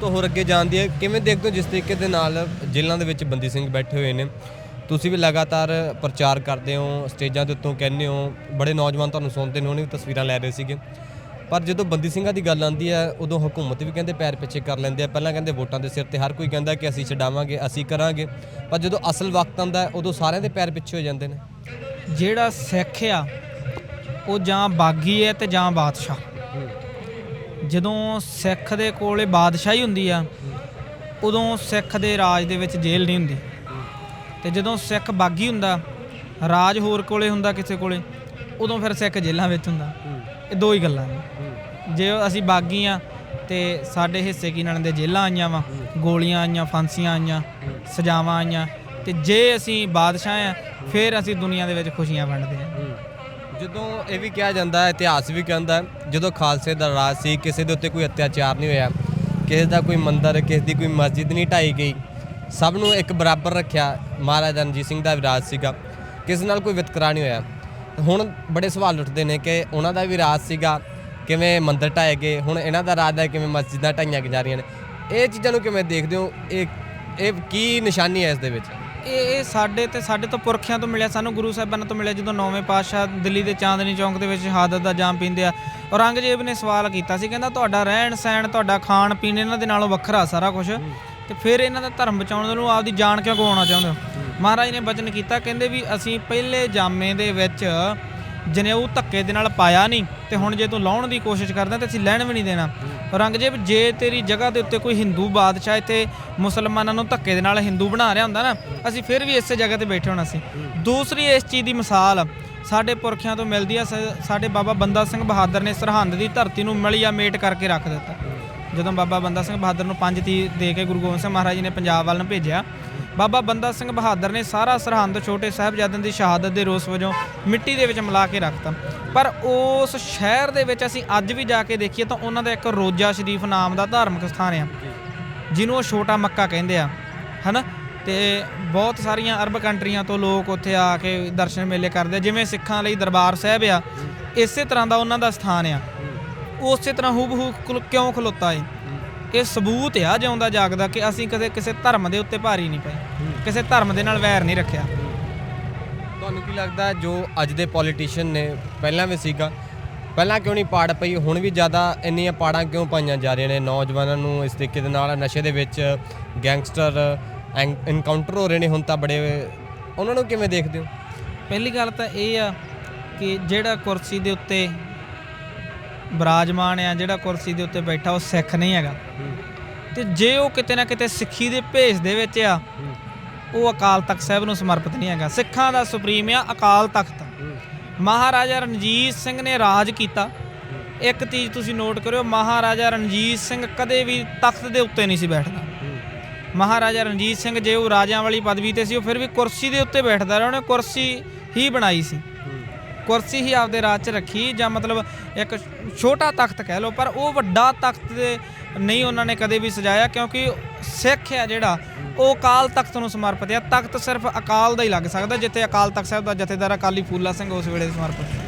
ਤੋਂ ਹੋਰ ਅੱਗੇ ਜਾਂਦੀ ਹੈ। ਕਿਵੇਂ ਦੇਖਦੇ ਹੋ ਜਿਸ ਤਰੀਕੇ ਦੇ ਨਾਲ ਜੇਲ੍ਹਾਂ ਦੇ ਵਿੱਚ ਬੰਦੀ ਸਿੰਘ ਬੈਠੇ ਹੋਏ ਨੇ? ਤੁਸੀਂ ਵੀ ਲਗਾਤਾਰ ਪ੍ਰਚਾਰ ਕਰਦੇ ਹੋ, ਸਟੇਜਾਂ ਦੇ ਉੱਤੋਂ ਕਹਿੰਦੇ ਹੋ, ਬੜੇ ਨੌਜਵਾਨ ਤੁਹਾਨੂੰ ਸੁਣਦੇ ਨੇ, ਉਹਨੇ ਵੀ ਤਸਵੀਰਾਂ ਲੈ ਰਹੇ ਸੀਗੇ। ਪਰ ਜਦੋਂ ਬੰਦੀ ਸਿੰਘਾਂ ਦੀ ਗੱਲ ਆਉਂਦੀ ਹੈ, ਉਦੋਂ ਹਕੂਮਤ ਵੀ ਕਹਿੰਦੇ ਪੈਰ ਪਿੱਛੇ ਕਰ ਲੈਂਦੇ ਆ। ਪਹਿਲਾਂ ਕਹਿੰਦੇ ਵੋਟਾਂ ਦੇ ਸਿਰ ਤੇ ਹਰ ਕੋਈ ਕਹਿੰਦਾ ਕਿ ਅਸੀਂ ਛਡਾਵਾਂਗੇ, ਅਸੀਂ ਕਰਾਂਗੇ। ਪਰ ਜਦੋਂ ਅਸਲ ਵਕਤ ਆਉਂਦਾ ਉਦੋਂ ਸਾਰਿਆਂ ਦੇ ਪੈਰ ਪਿੱਛੇ ਹੋ ਜਾਂਦੇ ਨੇ। ਜਿਹੜਾ ਸਿੱਖ ਆ, ਉਹ ਜਾਂ ਬਾਗੀ ਹੈ ਤੇ ਜਾਂ ਬਾਦਸ਼ਾਹ। ਜਦੋਂ ਸਿੱਖ ਦੇ ਕੋਲੇ ਬਾਦਸ਼ਾਹੀ ਹੁੰਦੀ ਆ, ਉਦੋਂ ਸਿੱਖ ਦੇ ਰਾਜ ਦੇ ਵਿੱਚ ਜੇਲ੍ਹ ਨਹੀਂ ਹੁੰਦੀ। ਤੇ ਜਦੋਂ ਸਿੱਖ ਬਾਗੀ ਹੁੰਦਾ, ਰਾਜ ਹੋਰ ਕੋਲੇ ਹੁੰਦਾ ਕਿਸੇ ਕੋਲੇ, ਉਦੋਂ ਫਿਰ ਸਿੱਖ ਜੇਲ੍ਹਾਂ ਵਿੱਚ ਹੁੰਦਾ। ਇਹ ਦੋ ਹੀ ਗੱਲਾਂ ਨੇ। ਜੇ ਅਸੀਂ ਬਾਗੀ ਆ, ਤੇ ਸਾਡੇ ਹਿੱਸੇ ਕੀ ਨਾਲ ਦੇ ਜੇਲ੍ਹਾਂ ਆਈਆਂ ਵਾ, ਗੋਲੀਆਂ ਆਈਆਂ, ਫਾਂਸੀਆਂ ਆਈਆਂ, ਸਜ਼ਾਵਾਂ ਆਈਆਂ, ਤੇ ਜੇ ਅਸੀਂ ਬਾਦਸ਼ਾਹ ਆ, ਫਿਰ ਅਸੀਂ ਦੁਨੀਆ ਦੇ ਵਿੱਚ ਖੁਸ਼ੀਆਂ ਵੰਡਦੇ ਆ। ਜਦੋਂ ਇਹ ਵੀ ਕਿਹਾ ਜਾਂਦਾ ਹੈ, ਇਤਿਹਾਸ ਵੀ ਕਹਿੰਦਾ ਜਦੋਂ ਖਾਲਸੇ ਦਾ ਰਾਜ ਸੀ, ਕਿਸੇ ਦੇ ਉੱਤੇ ਕੋਈ ਅਤਿਆਚਾਰ ਨਹੀਂ ਹੋਇਆ, ਕਿਸੇ ਦਾ ਕੋਈ ਮੰਦਰ, ਕਿਸੇ ਦੀ ਕੋਈ ਮਸਜਿਦ ਨਹੀਂ ਢਾਈ ਗਈ, ਸਭ ਨੂੰ ਇੱਕ ਬਰਾਬਰ ਰੱਖਿਆ ਮਹਾਰਾਜਾ ਰਣਜੀਤ ਸਿੰਘ ਦਾ ਵੀ ਰਾਜ ਸੀਗਾ, ਕਿਸੇ ਨਾਲ ਕੋਈ ਵਿਤਕਰਾ ਨਹੀਂ ਹੋਇਆ। ਹੁਣ ਬੜੇ ਸਵਾਲ ਉੱਠਦੇ ਨੇ ਕਿ ਉਹਨਾਂ ਦਾ ਵੀ ਰਾਜ ਸੀਗਾ, ਕਿਵੇਂ ਮੰਦਰ ਢਾਏ ਗਏ, ਹੁਣ ਇਹਨਾਂ ਦਾ ਰਾਜ ਹੈ, ਕਿਵੇਂ ਮਸਜਿਦਾਂ ਢਾਈਆਂ ਜਾ ਰਹੀਆਂ ਨੇ, ਇਹ ਚੀਜ਼ਾਂ ਨੂੰ ਕਿਵੇਂ ਦੇਖਦੇ ਹੋ? ਇਹ ਇਹ ਕੀ ਨਿਸ਼ਾਨੀ ਹੈ ਇਸ ਦੇ ਵਿੱਚ? ਇਹ ਇਹ ਸਾਡੇ ਤੇ ਸਾਡੇ ਤੋਂ ਪੁਰਖਿਆਂ ਤੋਂ ਮਿਲਿਆ, ਸਾਨੂੰ ਗੁਰੂ ਸਾਹਿਬਾਨਾਂ ਤੋਂ ਮਿਲਿਆ ਜਦੋਂ ਨੌਵੇਂ ਪਾਤਸ਼ਾਹ ਦਿੱਲੀ ਦੇ ਚਾਂਦਨੀ ਚੌਂਕ ਦੇ ਵਿੱਚ ਸ਼ਹਾਦਤ ਦਾ ਜਾਮ ਪੀਂਦੇ ਆ। ਔਰੰਗਜ਼ੇਬ ਨੇ ਸਵਾਲ ਕੀਤਾ ਸੀ, ਕਹਿੰਦਾ ਤੁਹਾਡਾ ਰਹਿਣ ਸਹਿਣ, ਤੁਹਾਡਾ ਖਾਣ ਪੀਣ ਇਹਨਾਂ ਦੇ ਨਾਲੋਂ ਵੱਖਰਾ ਸਾਰਾ ਕੁਝ ਤੇ ਫਿਰ ਇਹਨਾਂ ਦਾ ਧਰਮ ਬਚਾਉਣ ਨੂੰ ਆਪਦੀ ਜਾਨ ਕਿਉਂ ਗਵਾਉਣਾ ਚਾਹੁੰਦੇ ਹੋ? ਮਹਾਰਾਜ ਨੇ ਬਚਨ ਕੀਤਾ, ਕਹਿੰਦੇ ਵੀ ਅਸੀਂ ਪਹਿਲੇ ਜਾਮੇ ਦੇ ਵਿੱਚ ਜਨੇਊ ਧੱਕੇ ਦੇ ਨਾਲ ਪਾਇਆ ਨਹੀਂ। ਤੇ ਹੁਣ ਜੇ ਤੂੰ ਲਾਉਣ ਦੀ ਕੋਸ਼ਿਸ਼ ਕਰਦਾ ਤੇ ਅਸੀਂ ਲੈਣ ਵੀ ਨਹੀਂ ਦੇਣਾ। ਔਰੰਗਜ਼ੇਬ, ਜੇ ਤੇਰੀ ਜਗ੍ਹਾ ਦੇ ਉੱਤੇ ਕੋਈ ਹਿੰਦੂ ਬਾਦਸ਼ਾਹ ਇੱਥੇ ਮੁਸਲਮਾਨਾਂ ਨੂੰ ਧੱਕੇ ਦੇ ਨਾਲ ਹਿੰਦੂ ਬਣਾ ਰਿਹਾ ਹੁੰਦਾ ਨਾ, ਅਸੀਂ ਫਿਰ ਵੀ ਇਸੇ ਜਗ੍ਹਾ ਤੇ ਬੈਠੇ ਹੋਣਾ ਸੀ। ਦੂਸਰੀ ਇਸ ਚੀਜ਼ ਦੀ ਮਿਸਾਲ, ਸਾਡੇ ਪੁਰਖਿਆਂ ਤੋਂ ਮਿਲਦੀ ਆ, ਸ- ਸਾਡੇ ਬਾਬਾ ਬੰਦਾ ਸਿੰਘ ਬਹਾਦਰ ਨੇ ਸਰਹੰਦ ਦੀ ਧਰਤੀ ਨੂੰ ਮਲੀਆ ਮੇਟ ਕਰਕੇ ਰੱਖ ਦਿੱਤਾ। ਜਦੋਂ ਬਾਬਾ ਬੰਦਾ ਸਿੰਘ ਬਹਾਦਰ ਨੂੰ ਪੰਜ ਤੀ ਦੇ ਕੇ ਗੁਰੂ ਗੋਬਿੰਦ ਸਿੰਘ ਮਹਾਰਾਜ ਜੀ ਨੇ ਪੰਜਾਬ ਵੱਲ ਨੂੰ ਭੇਜਿਆ ਬਾਬਾ ਬੰਦਾ ਸਿੰਘ ਬਹਾਦਰ ਨੇ ਸਾਰਾ ਸਰਹੰਦ ਛੋਟੇ ਸਾਹਿਬਜ਼ਾਦਿਆਂ ਦੀ ਸ਼ਹਾਦਤ ਦੇ ਰੋਸ ਵਜੋਂ ਮਿੱਟੀ ਦੇ ਵਿੱਚ ਮਿਲਾ ਕੇ ਰੱਖਤਾ। ਪਰ ਉਸ ਸ਼ਹਿਰ ਦੇ ਵਿੱਚ ਅਸੀਂ ਅੱਜ ਵੀ ਜਾ ਕੇ ਦੇਖੀਏ ਤਾਂ ਉਹਨਾਂ ਦਾ ਇੱਕ ਰੋਜ਼ਾ ਸ਼ਰੀਫ ਨਾਮ ਦਾ ਧਾਰਮਿਕ ਸਥਾਨ ਆ। ਜਿਹਨੂੰ ਉਹ ਛੋਟਾ ਮੱਕਾ ਕਹਿੰਦੇ ਆ ਹਨਾ? ਤੇ ਬਹੁਤ ਸਾਰੀਆਂ ਅਰਬ ਕੰਟਰੀਆਂ ਤੋਂ ਲੋਕ ਉੱਥੇ ਆ ਕੇ ਦਰਸ਼ਨ ਮੇਲੇ ਕਰਦੇ ਜਿਵੇਂ ਸਿੱਖਾਂ ਲਈ ਦਰਬਾਰ ਸਾਹਿਬ ਆ ਇਸੇ ਤਰ੍ਹਾਂ ਦਾ ਉਹਨਾਂ ਦਾ ਸਥਾਨ ਆ। ਉਸੇ ਤਰ੍ਹਾਂ ਹੂਬਹੂ ਖਲੋ- ਕਿਉਂ ਖਲੋਤਾ ਏ? ਇਹ ਸਬੂਤ ਆ ਜਿਉਂਦਾ ਜਾਗਦਾ ਕਿ ਅਸੀਂ ਕਦੇ ਕਿਸੇ ਧਰਮ ਦੇ ਉੱਤੇ ਭਾਰੀ ਨਹੀਂ ਪਏ। ਕਿਸੇ ਧਰਮ ਦੇ ਨਾਲ ਵੈਰ ਨਹੀਂ ਰੱਖਿਆ। ਤੁਹਾਨੂੰ ਕੀ ਲੱਗਦਾ ਜੋ ਅੱਜ ਦੇ ਪੋਲੀਟੀਸ਼ੀਅਨ ਨੇ ਪਹਿਲਾਂ ਵੀ ਸੀਗਾ? ਪਹਿਲਾਂ ਕਿਉਂ ਨਹੀਂ ਪਾੜ ਪਈ? ਹੁਣ ਵੀ ਜ਼ਿਆਦਾ ਇੰਨੀਆਂ ਪਾੜਾਂ ਕਿਉਂ ਪਾਈਆਂ ਜਾ ਰਹੀਆਂ ਨੇ? ਨੌਜਵਾਨਾਂ ਨੂੰ ਇਸ ਤਰੀਕੇ ਦੇ ਨਾਲ ਨਸ਼ੇ ਦੇ ਵਿੱਚ ਗੈਂਗਸਟਰ ਐਨਕਾਊਂਟਰ ਹੋ ਰਹੇ ਨੇ ਹੁਣ ਤਾਂ ਬੜੇ ਉਹਨਾਂ ਨੂੰ ਕਿਵੇਂ ਦੇਖਦੇ ਹੋ? ਪਹਿਲੀ ਗੱਲ ਤਾਂ ਇਹ ਆ ਕਿ ਜਿਹੜਾ ਕੁਰਸੀ ਦੇ ਉੱਤੇ ਬਰਾਜਮਾਨ ਆ ਜਿਹੜਾ ਕੁਰਸੀ ਦੇ ਉੱਤੇ ਬੈਠਾ, ਉਹ ਸਿੱਖ ਨਹੀਂ ਹੈਗਾ। ਤੇ ਜੇ ਉਹ ਕਿਤੇ ਨਾ ਕਿਤੇ ਸਿੱਖੀ ਦੇ ਭੇਸ ਦੇ ਵਿੱਚ ਆ, ਉਹ ਅਕਾਲ ਤਖਤ ਸਾਹਿਬ ਨੂੰ ਸਮਰਪਿਤ ਨਹੀਂ ਹੈਗਾ। ਸਿੱਖਾਂ ਦਾ ਸੁਪਰੀਮ ਆ ਅਕਾਲ ਤਖਤ। ਮਹਾਰਾਜਾ ਰਣਜੀਤ ਸਿੰਘ ਨੇ ਰਾਜ ਕੀਤਾ। ਇੱਕ ਚੀਜ਼ ਤੁਸੀਂ ਨੋਟ ਕਰਿਓ, ਮਹਾਰਾਜਾ ਰਣਜੀਤ ਸਿੰਘ ਕਦੇ ਵੀ ਤਖਤ ਦੇ ਉੱਤੇ ਨਹੀਂ ਸੀ ਬੈਠਦਾ। ਮਹਾਰਾਜਾ ਰਣਜੀਤ ਸਿੰਘ ਜੇ ਉਹ ਰਾਜਿਆਂ ਵਾਲੀ ਪਦਵੀ ਤੇ ਸੀ, ਉਹ ਫਿਰ ਵੀ ਕੁਰਸੀ ਦੇ ਉੱਤੇ ਬੈਠਦਾ ਰਿਹਾ। ਉਹਨੇ ਕੁਰਸੀ ਹੀ ਬਣਾਈ ਸੀ। ਕੁਰਸੀ ਹੀ ਆਪਦੇ ਰਾਜ 'ਚ ਰੱਖੀ ਜਾਂ ਮਤਲਬ ਇੱਕ ਛੋਟਾ ਤਖਤ ਕਹਿ ਲਓ, ਪਰ ਉਹ ਵੱਡਾ ਤਖਤ ਦੇ ਨਹੀਂ ਉਹਨਾਂ ਨੇ ਕਦੇ ਵੀ ਸਜਾਇਆ ਕਿਉਂਕਿ ਸਿੱਖ ਆ ਜਿਹੜਾ, ਉਹ ਅਕਾਲ ਤਖਤ ਨੂੰ ਸਮਰਪਿਤ ਹੈ। ਤਖਤ ਸਿਰਫ ਅਕਾਲ ਦਾ ਹੀ ਲੱਗ ਸਕਦਾ, ਜਿੱਥੇ ਅਕਾਲ ਤਖਤ ਸਾਹਿਬ ਦਾ ਜਥੇਦਾਰ ਅਕਾਲੀ ਫੂਲਾ ਸਿੰਘ ਉਸ ਵੇਲੇ ਸਮਰਪਿਤ